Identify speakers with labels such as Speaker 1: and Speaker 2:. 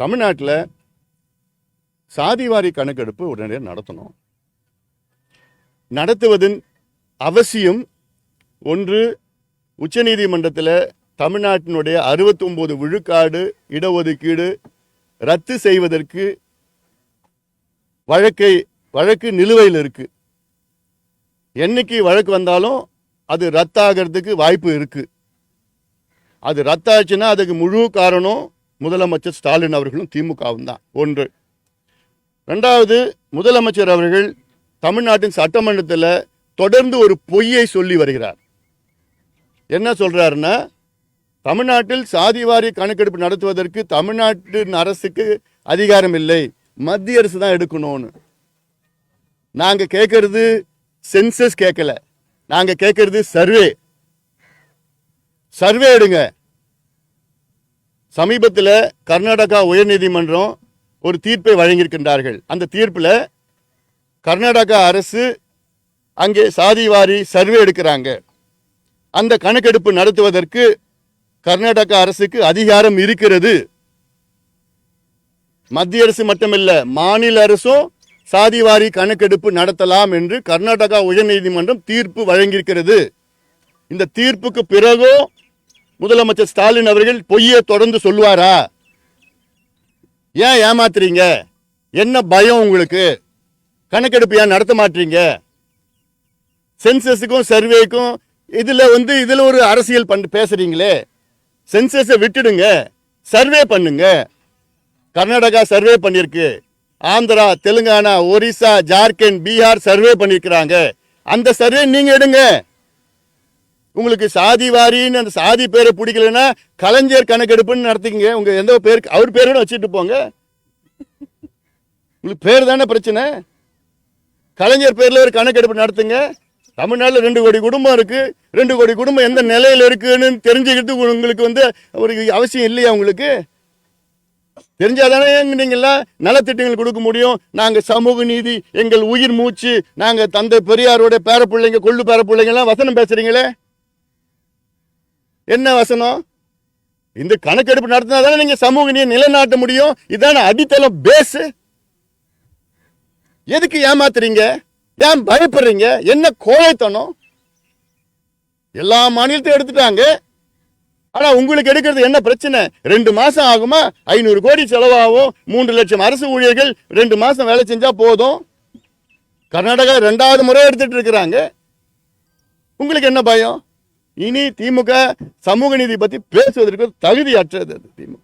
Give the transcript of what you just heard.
Speaker 1: தமிழ்நாட்டில் சாதிவாரி கணக்கெடுப்பு உடனடியாக நடத்தணும். நடத்துவதன் அவசியம் ஒன்று உச்சநீதிமன்றத்தில் தமிழ்நாட்டினுடைய 69 விழுக்காடு இடஒதுக்கீடு ரத்து செய்வதற்கு வழக்கை வழக்கு நிலுவையில் இருக்குது என்னைக்கு வழக்கு வந்தாலும் அது ரத்தாகிறதுக்கு வாய்ப்பு இருக்குது அது ரத்தாச்சுன்னா அதுக்கு முழு காரணம் முதலமைச்சர் ஸ்டாலின் அவர்களும் திமுகவும் தான். ஒன்று. ரெண்டாவது முதலமைச்சர் அவர்கள் தமிழ்நாட்டின் சட்டமன்றத்தில் தொடர்ந்து ஒரு பொய்யை சொல்லி வருகிறார். என்ன சொல்கிறாருன்னா தமிழ்நாட்டில் சாதிவாரி கணக்கெடுப்பு நடத்துவதற்கு தமிழ்நாட்டின் அரசுக்கு அதிகாரம் இல்லை. மத்திய அரசு தான் எடுக்கணும்னு. நாங்கள் கேட்கறது சென்சஸ் கேட்கல. நாங்கள் கேட்கறது சர்வே. சர்வே எடுங்க. சமீபத்தில் கர்நாடகா உயர்நீதிமன்றம் ஒரு தீர்ப்பை வழங்கியிருக்கின்றார்கள். அந்த தீர்ப்பில் கர்நாடகா அரசு அங்கே சாதிவாரி சர்வே எடுக்கிறாங்க. அந்த கணக்கெடுப்பு நடத்துவதற்கு கர்நாடகா அரசுக்கு அதிகாரம் இருக்கிறது. மத்திய அரசு மட்டுமல்ல மாநில அரசும் சாதிவாரி கணக்கெடுப்பு நடத்தலாம் என்று கர்நாடகா உயர்நீதிமன்றம் தீர்ப்பு வழங்கியிருக்கிறது. இந்த தீர்ப்புக்கு பிறகும் முதலமைச்சர் ஸ்டாலின் அவர்கள் பொய்யை தொடர்ந்து சொல்லுவாரா? ஏன் ஏமாத்துறீங்க? என்ன பயம் உங்களுக்கு? கணக்கெடுப்பு ஏன் நடத்த மாட்டீங்க? சென்சஸுக்கும் சர்வேக்கும் இதில் வந்து இதில் ஒரு அரசியல் பண்ண பேசுகிறீங்களே சென்சஸை விட்டுடுங்க. சர்வே பண்ணுங்க. கர்நாடகா சர்வே பண்ணியிருக்கு. ஆந்திரா தெலுங்கானா ஒரிசா ஜார்க்கண்ட் பீகார் சர்வே பண்ணியிருக்கிறாங்க. அந்த சர்வே நீங்கள் எடுங்க. உங்களுக்கு சாதி வாரின்னு அந்த சாதி பேரை பிடிக்கலன்னா கலைஞர் கணக்கெடுப்புன்னு நடத்திக்கங்க. உங்க எந்த பேருக்கு அவர் பேரோட வச்சுட்டு போங்க. உங்களுக்கு பேர் தானே பிரச்சனை? கலைஞர் பேரில் ஒரு கணக்கெடுப்பு நடத்துங்க. தமிழ்நாட்டில் ரெண்டு கோடி குடும்பம் இருக்குது ரெண்டு கோடி குடும்பம் எந்த நிலையில் இருக்குன்னு தெரிஞ்சுக்கிறதுக்கு உங்களுக்கு வந்து ஒரு அவசியம் இல்லையா உங்களுக்கு? தெரிஞ்சாதானே நீங்கள்லாம் நலத்திட்டங்கள் கொடுக்க முடியும். நாங்கள் சமூக நீதி எங்கள் உயிர் மூச்சு நாங்கள் தந்தை பெரியாரோட பேர பிள்ளைங்க கொள்ளு பேர பிள்ளைங்கலாம் வசனம் பேசுகிறீங்களே என்ன வசனம்? இந்த கணக்கெடுப்பு நடத்தினா தானே நீங்கள் சமூக நீ நிலைநாட்ட முடியும்? இதான அடித்தளம் பேஸு எதுக்கு ஏமாத்துறீங்க? ஏன் பயப்படுறீங்க? என்ன கோழைத்தனம்? எல்லா மாநிலத்தையும் எடுத்துட்டாங்க. ஆனால் உங்களுக்கு எடுக்கிறது என்ன பிரச்சனை? ரெண்டு மாதம் ஆகுமா? ஐநூறு கோடி செலவாகும். மூன்று லட்சம் அரசு ஊழியர்கள் ரெண்டு மாதம் வேலை செஞ்சால் போதும். கர்நாடகா ரெண்டாவது முறை எடுத்துகிட்டு இருக்கிறாங்க. உங்களுக்கு என்ன பயம்? இனி திமுக சமூக நீதி பத்தி பேசுவதற்கு தகுதியற்றது அது திமுக.